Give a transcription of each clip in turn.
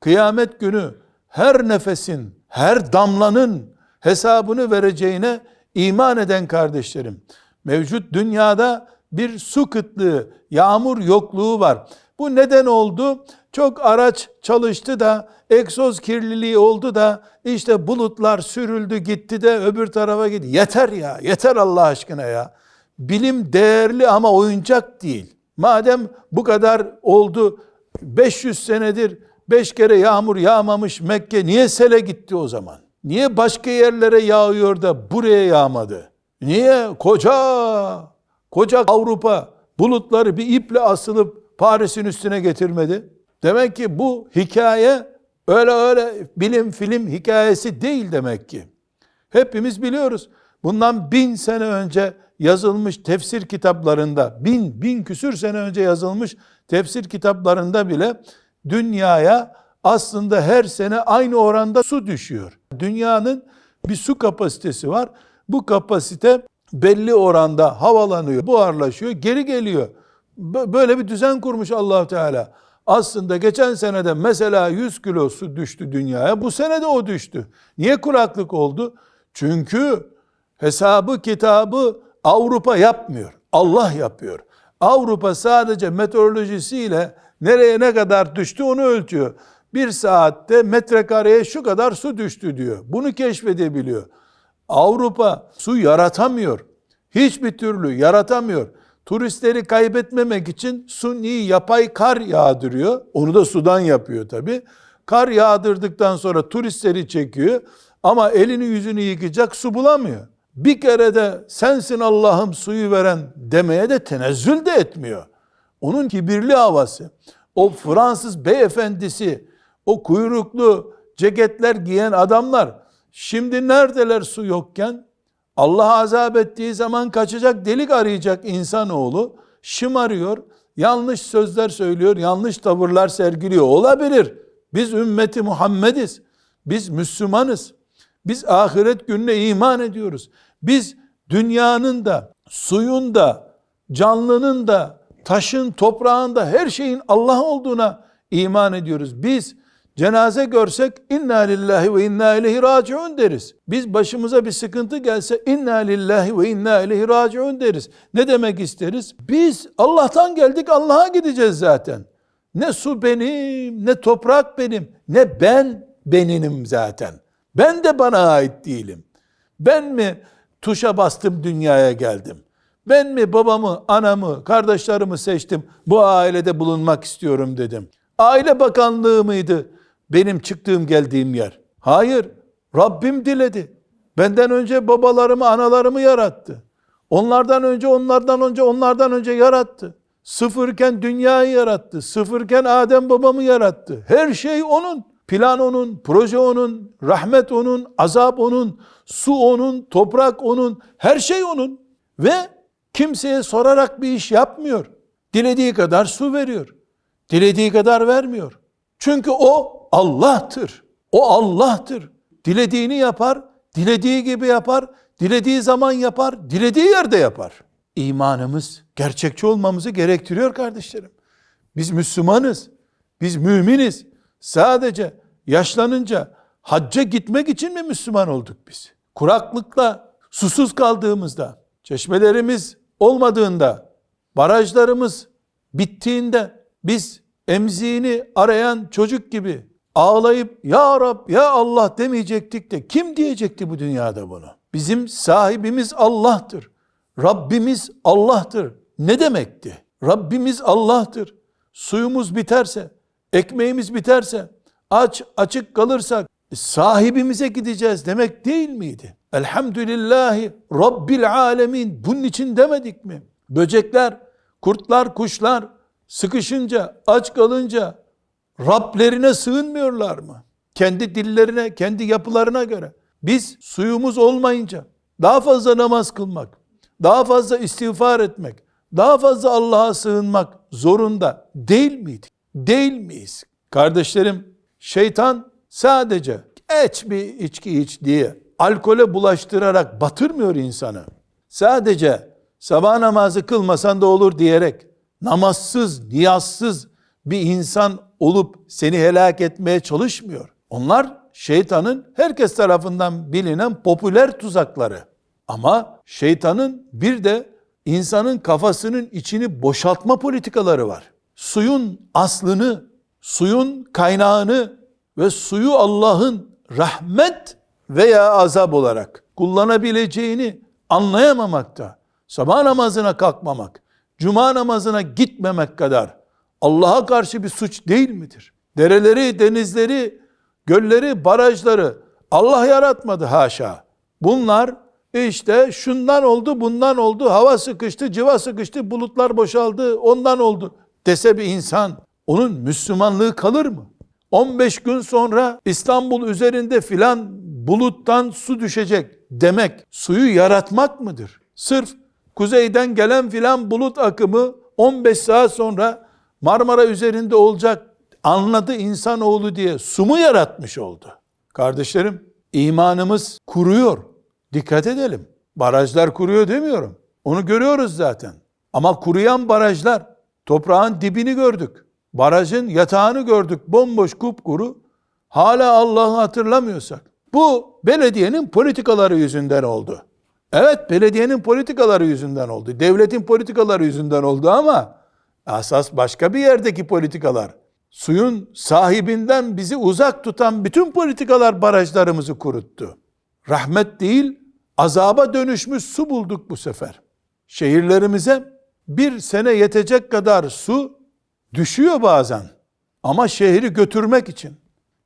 kıyamet günü her nefesin, her damlanın hesabını vereceğine iman eden kardeşlerim. Mevcut dünyada bir su kıtlığı, yağmur yokluğu var. Bu neden oldu? Çok araç çalıştı da, egzoz kirliliği oldu da, işte bulutlar sürüldü gitti de öbür tarafa gitti. Yeter ya, yeter Allah aşkına ya. Bilim değerli ama oyuncak değil. Madem bu kadar oldu, 500 senedir 5 kere yağmur yağmamış Mekke niye sele gitti o zaman? Niye başka yerlere yağıyor da buraya yağmadı? Niye koca koca Avrupa bulutları bir iple asılıp Paris'in üstüne getirmedi? Demek ki bu hikaye öyle öyle bilim film hikayesi değil demek ki. Hepimiz biliyoruz. Bundan bin sene önce yazılmış tefsir kitaplarında, bin, bin küsür sene önce yazılmış tefsir kitaplarında bile dünyaya aslında her sene aynı oranda su düşüyor. Dünyanın bir su kapasitesi var. Bu kapasite belli oranda havalanıyor, buharlaşıyor, geri geliyor. Böyle bir düzen kurmuş allah Teala. Aslında geçen senede mesela 100 kilo su düştü dünyaya. Bu sene de o düştü. Niye kuraklık oldu? Çünkü hesabı kitabı Avrupa yapmıyor. Allah yapıyor. Avrupa sadece meteorolojisiyle nereye ne kadar düştü onu ölçüyor. Bir saatte metrekareye şu kadar su düştü diyor. Bunu keşfedebiliyor. Avrupa su yaratamıyor. Hiçbir türlü yaratamıyor. Turistleri kaybetmemek için suni yapay kar yağdırıyor. Onu da sudan yapıyor tabi. Kar yağdırdıktan sonra turistleri çekiyor. Ama elini yüzünü yıkayacak su bulamıyor. Bir kere de sensin Allah'ım suyu veren demeye de tenezzül de etmiyor. Onun kibirli havası. O Fransız beyefendisi, o kuyruklu ceketler giyen adamlar şimdi neredeler su yokken? Allah azap ettiği zaman kaçacak delik arayacak insanoğlu şımarıyor, yanlış sözler söylüyor, yanlış tavırlar sergiliyor. Olabilir. Biz ümmeti Muhammediz. Biz Müslümanız. Biz ahiret gününe iman ediyoruz. Biz dünyanın da, suyun da, canlının da, taşın, toprağın da her şeyin Allah olduğuna iman ediyoruz. Biz cenaze görsek inna lillahi ve inna ileyhi raciun deriz. Biz başımıza bir sıkıntı gelse inna lillahi ve inna ileyhi raciun deriz. Ne demek isteriz? Biz Allah'tan geldik Allah'a gideceğiz zaten. Ne su benim, ne toprak benim, ne ben beninim zaten. Ben de bana ait değilim. Ben mi tuşa bastım dünyaya geldim? Ben mi babamı, anamı, kardeşlerimi seçtim? Bu ailede bulunmak istiyorum dedim. Aile bakanlığı mıydı benim çıktığım geldiğim yer? Hayır. Rabbim diledi. Benden önce babalarımı, analarımı yarattı. Onlardan önce, onlardan önce, onlardan önce yarattı. Sıfırken dünyayı yarattı. Sıfırken Adem babamı yarattı. Her şey onun. Plan onun, proje onun, rahmet onun, azap onun, su onun, toprak onun, her şey onun. Ve kimseye sorarak bir iş yapmıyor. Dilediği kadar su veriyor. Dilediği kadar vermiyor. Çünkü o Allah'tır. O Allah'tır. Dilediğini yapar, dilediği gibi yapar, dilediği zaman yapar, dilediği yerde yapar. İmanımız gerçekçi olmamızı gerektiriyor kardeşlerim. Biz Müslümanız, biz müminiz. Sadece yaşlanınca hacca gitmek için mi Müslüman olduk biz? Kuraklıkla, susuz kaldığımızda, çeşmelerimiz olmadığında, barajlarımız bittiğinde biz emziğini arayan çocuk gibi ağlayıp ya Rab ya Allah demeyecektik de kim diyecekti bu dünyada bunu? Bizim sahibimiz Allah'tır. Rabbimiz Allah'tır. Ne demekti? Rabbimiz Allah'tır. Suyumuz biterse, ekmeğimiz biterse, aç açık kalırsak sahibimize gideceğiz demek değil miydi? Elhamdülillahi Rabbil alemin. Bunun için demedik mi? Böcekler, kurtlar, kuşlar sıkışınca, aç kalınca Rablerine sığınmıyorlar mı? Kendi dillerine, kendi yapılarına göre. Biz suyumuz olmayınca daha fazla namaz kılmak, daha fazla istiğfar etmek, daha fazla Allah'a sığınmak zorunda değil miydik? Değil miyiz? Kardeşlerim, şeytan sadece eç bir içki iç diye alkole bulaştırarak batırmıyor insanı. Sadece sabah namazı kılmasan da olur diyerek namazsız, niyazsız bir insan olup seni helak etmeye çalışmıyor. Onlar şeytanın herkes tarafından bilinen popüler tuzakları. Ama şeytanın bir de insanın kafasının içini boşaltma politikaları var. Suyun aslını, suyun kaynağını ve suyu Allah'ın rahmet veya azap olarak kullanabileceğini anlayamamakta, sabah namazına kalkmamak, cuma namazına gitmemek kadar Allah'a karşı bir suç değil midir? Dereleri, denizleri, gölleri, barajları Allah yaratmadı haşa. Bunlar işte şundan oldu, bundan oldu, hava sıkıştı, civa sıkıştı, bulutlar boşaldı, ondan oldu dese bir insan, onun Müslümanlığı kalır mı? 15 gün sonra İstanbul üzerinde filan buluttan su düşecek demek suyu yaratmak mıdır? Sırf kuzeyden gelen filan bulut akımı 15 saat sonra Marmara üzerinde olacak anladı insanoğlu diye su mu yaratmış oldu? Kardeşlerim imanımız kuruyor. Dikkat edelim. Barajlar kuruyor demiyorum. Onu görüyoruz zaten. Ama kuruyan barajlar toprağın dibini gördük. Barajın yatağını gördük. Bomboş kupkuru. Hala Allah'ı hatırlamıyorsak. Bu belediyenin politikaları yüzünden oldu. Evet belediyenin politikaları yüzünden oldu. Devletin politikaları yüzünden oldu ama asas başka bir yerdeki politikalar. Suyun sahibinden bizi uzak tutan bütün politikalar barajlarımızı kuruttu. Rahmet değil, azaba dönüşmüş su bulduk bu sefer. Şehirlerimize bir sene yetecek kadar su düşüyor bazen. Ama şehri götürmek için.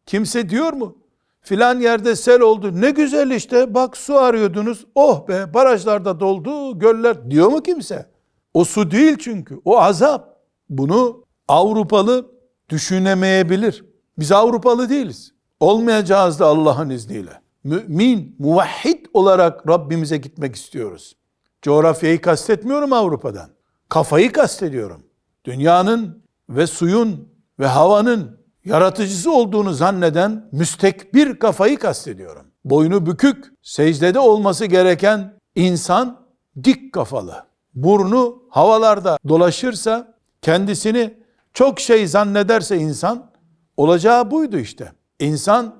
Kimse diyor mu? Filan yerde sel oldu. Ne güzel işte bak su arıyordunuz. Oh be barajlarda doldu göller diyor mu kimse? O su değil çünkü. O azap. Bunu Avrupalı düşünemeyebilir. Biz Avrupalı değiliz. Olmayacağız da Allah'ın izniyle. Mümin, muvahhid olarak Rabbimize gitmek istiyoruz. Coğrafyayı kastetmiyorum Avrupa'dan. Kafayı kastediyorum. Dünyanın ve suyun ve havanın yaratıcısı olduğunu zanneden müstekbir kafayı kastediyorum. Boynu bükük, secdede olması gereken insan dik kafalı. Burnu havalarda dolaşırsa, kendisini çok şey zannederse insan, olacağı buydu işte. İnsan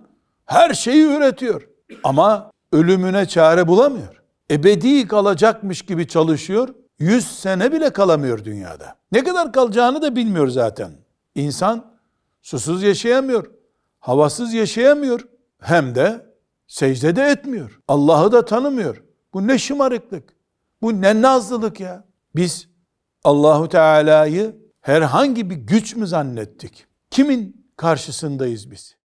her şeyi üretiyor ama ölümüne çare bulamıyor. Ebedi kalacakmış gibi çalışıyor, yüz sene bile kalamıyor dünyada. Ne kadar kalacağını da bilmiyor zaten. İnsan susuz yaşayamıyor, havasız yaşayamıyor, hem de secde de etmiyor. Allah'ı da tanımıyor. Bu ne şımarıklık, bu ne nazlılık ya. Biz Allahu Teala'yı herhangi bir güç mü zannettik? Kimin karşısındayız biz?